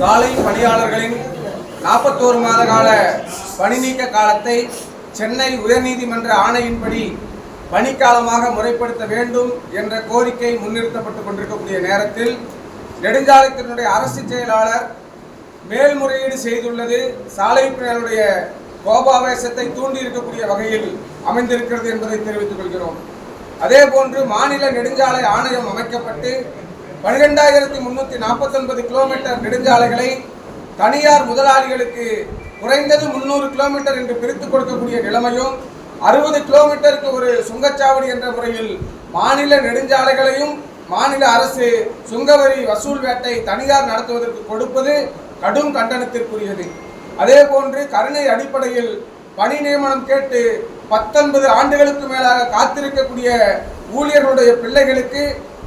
சாலை பணியாளர்களின் நாற்பத்தோரு மாத கால பணி நீக்க காலத்தை சென்னை உயர்நீதிமன்ற ஆணையின்படி பணிக்காலமாக முறைப்படுத்த வேண்டும் என்ற கோரிக்கை முன்னிறுத்தப்பட்டுக் கொண்டிருக்கக்கூடிய நேரத்தில் நெடுஞ்சாலைத்தினுடைய அரசு செயலாளர் மேல்முறையீடு செய்துள்ளது. சாலை பணியாளருடைய கோபாவேசத்தை தூண்டி இருக்கக்கூடிய வகையில் அமைந்திருக்கிறது என்பதை தெரிவித்துக் கொள்கிறோம். அதே போன்று மாநில நெடுஞ்சாலை ஆணையம் அமைக்கப்பட்டு பன்னிரெண்டாயிரத்தி முன்னூத்தி நாற்பத்தி ஒன்பது கிலோமீட்டர் நெடுஞ்சாலைகளை தனியார் முதலாளிகளுக்கு குறைந்தது முன்னூறு கிலோமீட்டர் என்று பிரித்துக் கொடுக்கக்கூடிய நிலைமையும் அறுபது கிலோமீட்டருக்கு ஒரு சுங்கச்சாவடி என்ற முறையில் மாநில நெடுஞ்சாலைகளையும் மாநில அரசு சுங்கவரி வசூல் வேட்டை தனியார் நடத்துவதற்கு கொடுப்பது கடும் கண்டனத்திற்குரியது. அதே போன்று கருணை அடிப்படையில் பணி நியமனம் கேட்டு பத்தொன்பது ஆண்டுகளுக்கு மேலாக காத்திருக்கக்கூடிய ஊழியர்களுடைய பிள்ளைகளுக்கு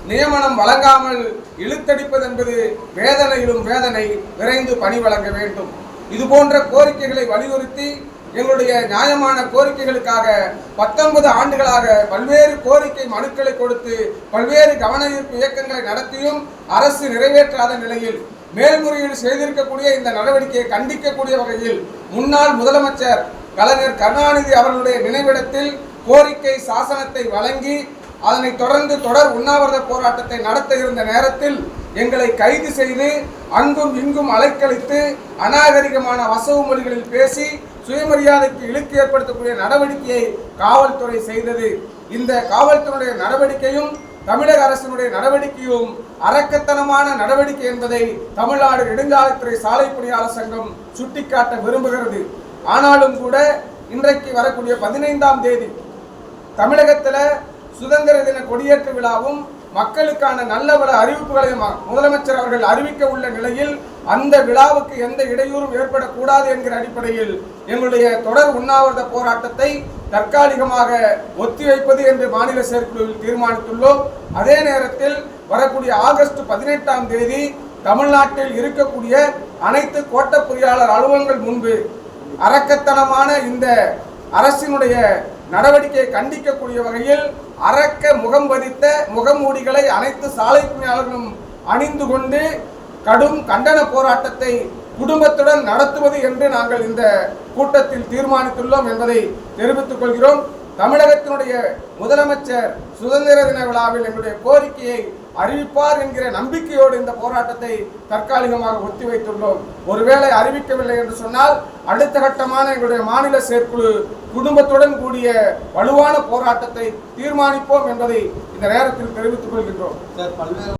நியமனம் வழங்காமல் இழுத்தடிப்பது என்பது வேதனையிலும் வேதனை விரைந்து பணி வழங்க வேண்டும். இது போன்ற கோரிக்கைகளை வலியுறுத்தி எங்களுடைய நியாயமான கோரிக்கைகளுக்காக பத்தொன்பது ஆண்டுகளாக பல்வேறு கோரிக்கை மனுக்களை கொடுத்து பல்வேறு கவன ஈர்ப்பு இயக்கங்களை நடத்தியும் அரசு நிறைவேற்றாத நிலையில் மேல்முறையீடு செய்திருக்கக்கூடிய இந்த நடவடிக்கையை கண்டிக்கக்கூடிய வகையில் முன்னாள் முதலமைச்சர் கலைஞர் கருணாநிதி அவர்களுடைய நினைவிடத்தில் கோரிக்கை சாசனத்தை வழங்கி அதனைத் தொடர்ந்து தொடர் உண்ணாவிரத போராட்டத்தை நடத்த இருந்த நேரத்தில் எங்களை கைது செய்து அங்கும் இங்கும் அலைக்கழித்து அநாகரிகமான வசவு மொழிகளில் பேசி சுயமரியாதைக்கு இழுக்கு ஏற்படுத்தக்கூடிய நடவடிக்கையை காவல்துறை செய்தது. இந்த காவல்துறையுடைய நடவடிக்கையும் தமிழக அரசினுடைய நடவடிக்கையும் அரக்கத்தனமான நடவடிக்கை என்பதை தமிழ்நாடு நெடுஞ்சாலைத்துறை சாலை பணியாளர் சங்கம் சுட்டிக்காட்ட விரும்புகிறது. ஆனாலும் கூட இன்றைக்கு வரக்கூடிய பதினைந்தாம் தேதி தமிழகத்தில் சுதந்திர தின கொடியேற்ற விழாவும் மக்களுக்கான நல்ல பல அறிவிப்புகளையும் முதலமைச்சர் அவர்கள் அறிவிக்க உள்ள நிலையில் அந்த விழாவுக்கு எந்த இடையூறும் ஏற்படக்கூடாது என்கிற அடிப்படையில் எங்களுடைய தொடர் உண்ணாவிரத போராட்டத்தை தற்காலிகமாக ஒத்திவைப்பது என்று மாநில செயற்குழுவில் தீர்மானித்துள்ளோம். அதே நேரத்தில் வரக்கூடிய ஆகஸ்ட் பதினெட்டாம் தேதி தமிழ்நாட்டில் இருக்கக்கூடிய அனைத்து கோட்ட பொறியாளர் அலுவலகங்கள் முன்பு அரக்கத்தனமான இந்த அரசினுடைய நடவடிக்கையை கண்டிக்கக்கூடிய வகையில் அரக்க முகம் பதித்த முகமூடிகளை அனைத்து சாலை பணியாளர்களும் அணிந்து கொண்டு கடும் கண்டன போராட்டத்தை குடும்பத்துடன் நடத்துவது என்று நாங்கள் இந்த கூட்டத்தில் தீர்மானித்துள்ளோம் என்பதை தெரிவித்துக் கொள்கிறோம். தமிழகத்தினுடைய முதலமைச்சர் சுதந்திர தின விழாவில் எங்களுடைய கோரிக்கையை அறிவிப்பார் என்கிற நம்பிக்கையோடு இந்த போராட்டத்தை தற்காலிகமாக ஒத்திவைத்துள்ளோம். ஒருவேளை அறிவிக்கவில்லை என்று சொன்னால் அடுத்த கட்டமான எங்களுடைய மாநில செயற்குழு குடும்பத்துடன் கூடிய வலுவான போராட்டத்தை தீர்மானிப்போம் என்பதை இந்த நேரத்தில் தெரிவித்துக் கொள்கின்றோம். சார் பல்வேறு